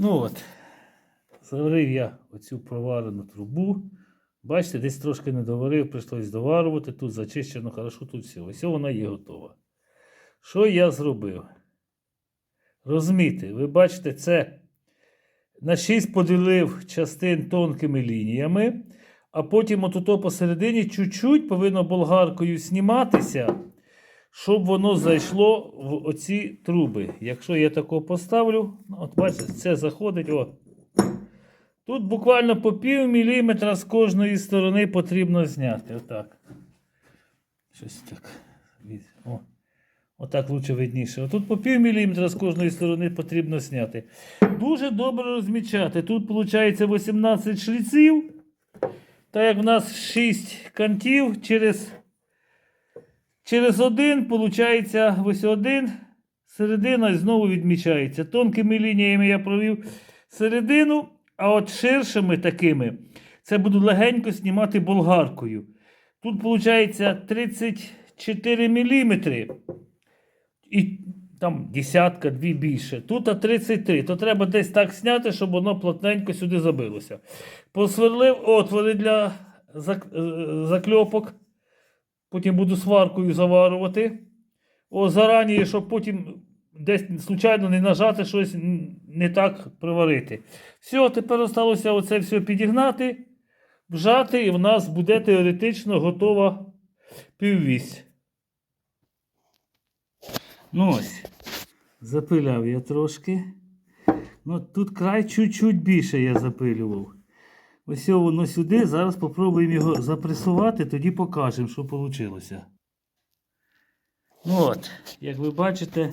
Ну от, заварив я оцю проварену трубу. Бачите, десь трошки не доварив, прийшлось доварувати. Тут зачищено хорошо, тут все. Ось вона є готова. Що я зробив? Розміти, ви бачите, це на 6 поділив частин тонкими лініями, а потім отуто посередині чуть-чуть повинно болгаркою зніматися, щоб воно зайшло в оці труби. Якщо я тако поставлю, от бачите, це заходить. О. Тут буквально по пів міліметра з кожної сторони потрібно зняти. Отак. Щось так. О. Отак лучше видніше. Отут по пів міліметра з кожної сторони потрібно зняти. Дуже добре розмічати. Тут виходить 18 шліців. Так як в нас 6 кантів через, через один, виходить, ось один, середина і знову відмічається. Тонкими лініями я провів середину, а от ширшими такими це буду легенько знімати болгаркою. Тут виходить 34 міліметри і там десятка, дві більше. Тут а 33. То треба десь так зняти, щоб воно плотненько сюди забилося. Посверлив отвори для е, закльопок. Потім буду сваркою заварювати. О, зарані, щоб потім десь случайно не нажати щось не так приварити. Все, тепер залишилося оце все підігнати, вжати, і в нас буде теоретично готова піввісь. Ну ось, запиляв я трошки. Ну, тут край чуть-чуть більше я запилював. Ось воно сюди. Зараз спробуємо його запресувати, тоді покажемо, що вийшло. Ну от, як ви бачите,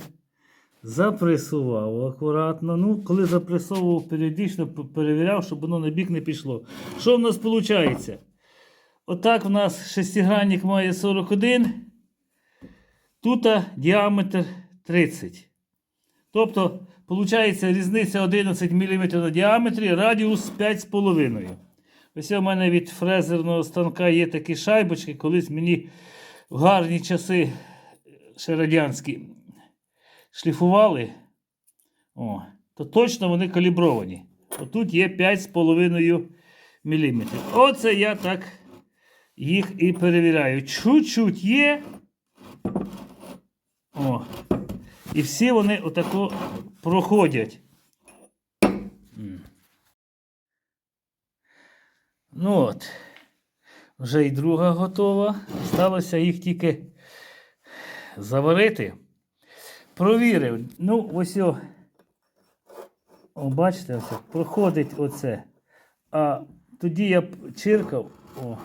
запресував акуратно. Ну, коли запресовував, періодично перевіряв, щоб воно на бік не пішло. Що в нас виходить? Отак в нас шестигранник має 41. Тут діаметр 30. Тобто, виходить різниця 11 мм на діаметрі, радіус 5,5. Ось у мене від фрезерного станка є такі шайбочки. Колись мені в гарні часи ще радянські шліфували. О, то точно вони калібровані. Отут є 5,5 мм. Оце я так їх і перевіряю. Чуть-чуть є. О. І всі вони отако проходять. Ну от. Вже і друга готова. Сталося їх тільки заварити. Провірив. Ну, ось о. О, бачите, ось проходить оце. А тоді я чиркав. О,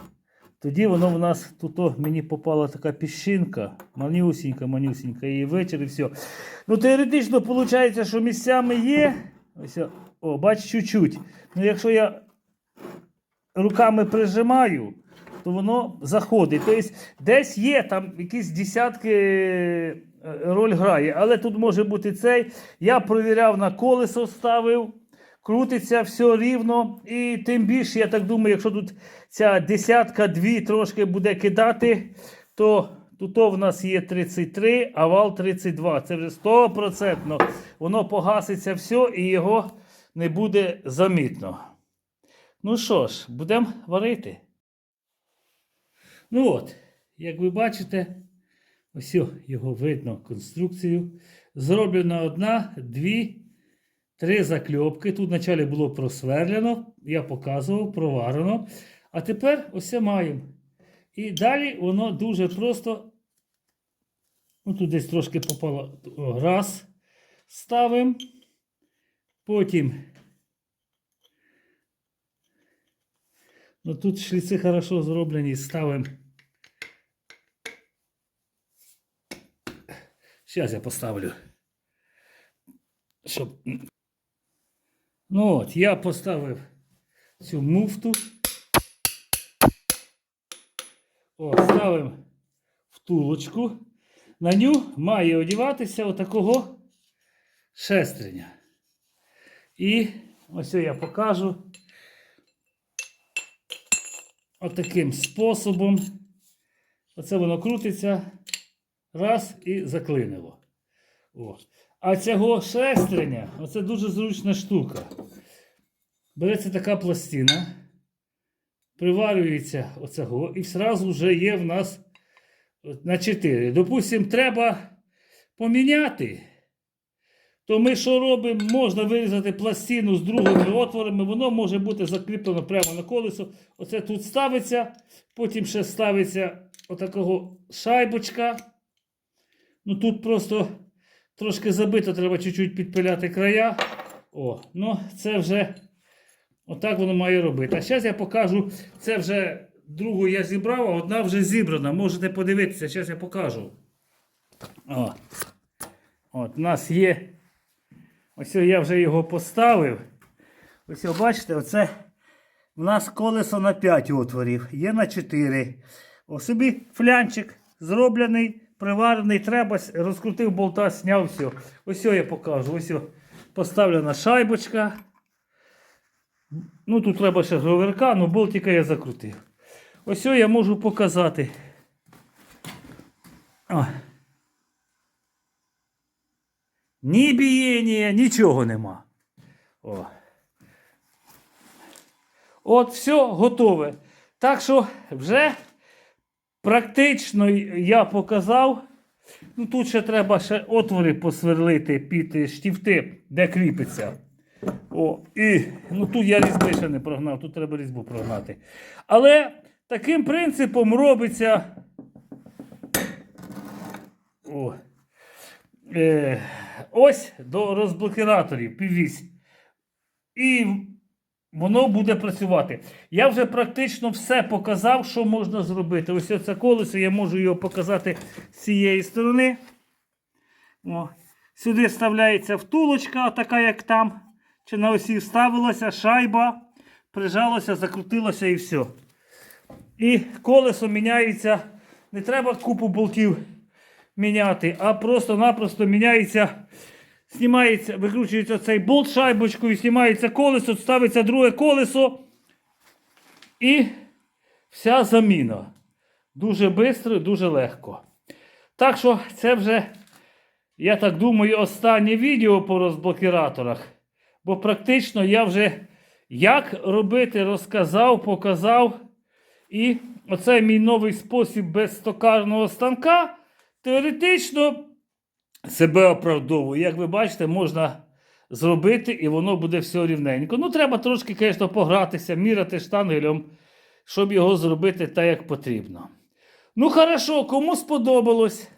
тоді воно в нас тут о, мені попала така піщинка, манюсінька, манюсінька, і витер, і все. Ну, теоретично виходить, що місцями є. Ось, о, бач, чуть-чуть. Ну, якщо я руками прижимаю, то воно заходить. Тобто десь є там якісь десятки е, роль грає, але тут може бути цей. Я провіряв на колесо, ставив, крутиться все рівно. І тим більше, я так думаю, якщо тут ця десятка дві трошки буде кидати, то тут в нас є 33, а вал 32. Це вже 100%. Воно погаситься все і його не буде замітно. Ну що ж, будемо варити. Ну от, як ви бачите, ось його видно конструкцію. Зроблена одна, дві, три закльопки. Тут вначалі було просверлено, я показував, проварено. А тепер ось маємо. І далі воно дуже просто. Ну, тут десь трошки попало раз. Ставимо. Потім. Ну тут шліци хорошо зроблені, ставимо. Зараз я поставлю. Щоб... Ну от, я поставив цю муфту. О, ставимо втулочку. На ню має одіватися отакого шестерня. І ось я покажу отаким способом. Оце воно крутиться. Раз і заклинило. О. А цього шестерня, оце дуже зручна штука. Береться така пластина, приварюється оцього, і зразу вже є в нас на 4. Допустимо, треба поміняти. То ми що робимо? Можна вирізати пластину з другими отворами, воно може бути закріплено прямо на колесо. Оце тут ставиться, потім ще ставиться отакого шайбочка. Ну тут просто трошки забито, треба чуть-чуть підпиляти края. О, ну це вже отак воно має робити. А зараз я покажу, це вже другу я зібрав, а одна вже зібрана. Можете подивитися, зараз я покажу. О. От, у нас є. Ось я вже його поставив. Ось бачите, оце в нас колесо на 5 отворів, є на 4. Ось собі флянчик зроблений, приварений, треба, розкрутив болта, зняв все. Ось я покажу. Ось поставлена шайбочка. Ну тут треба ще гроверка, ну болтика я закрутив. Ось я можу показати. О. Ні бієння, нічого нема. О. От все готове. Так що вже практично я показав. Ну, тут ще треба ще отвори посверлити під штифти, де кріпиться. О, і ну, тут я різьби ще не прогнав, тут треба різьбу прогнати. Але таким принципом робиться. О. Е, ось до розблокіраторів піввісь. І воно буде працювати. Я вже практично все показав, що можна зробити. Ось це колесо, я можу його показати з цієї сторони. О. Сюди вставляється втулочка, така як там. Чи на осі вставилася шайба, прижалося, закрутилося і все. І колесо міняється. Не треба купу болтів міняти, а просто-напросто міняється, знімається, викручується цей болт шайбочкою, знімається колесо, ставиться друге колесо і вся заміна. Дуже швидко, дуже легко. Так що це вже, я так думаю, останнє відео по розблокіраторах. Бо практично я вже як робити, розказав, показав. І оце мій новий спосіб без токарного станка теоретично себе оправдовує. Як ви бачите, можна зробити і воно буде все рівненько. Ну, треба трошки, звісно, погратися, міряти штангелем, щоб його зробити так, як потрібно. Ну, хорошо, кому сподобалось,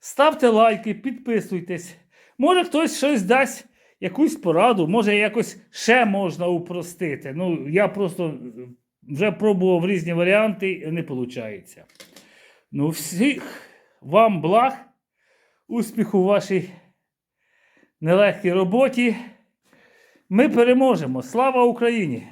ставте лайки, підписуйтесь. Може, хтось щось дасть, якусь пораду, може, якось ще можна упростити. Ну, я просто вже пробував різні варіанти, не виходить. Ну, всіх вам благ, успіху в вашій нелегкій роботі. Ми переможемо. Слава Україні!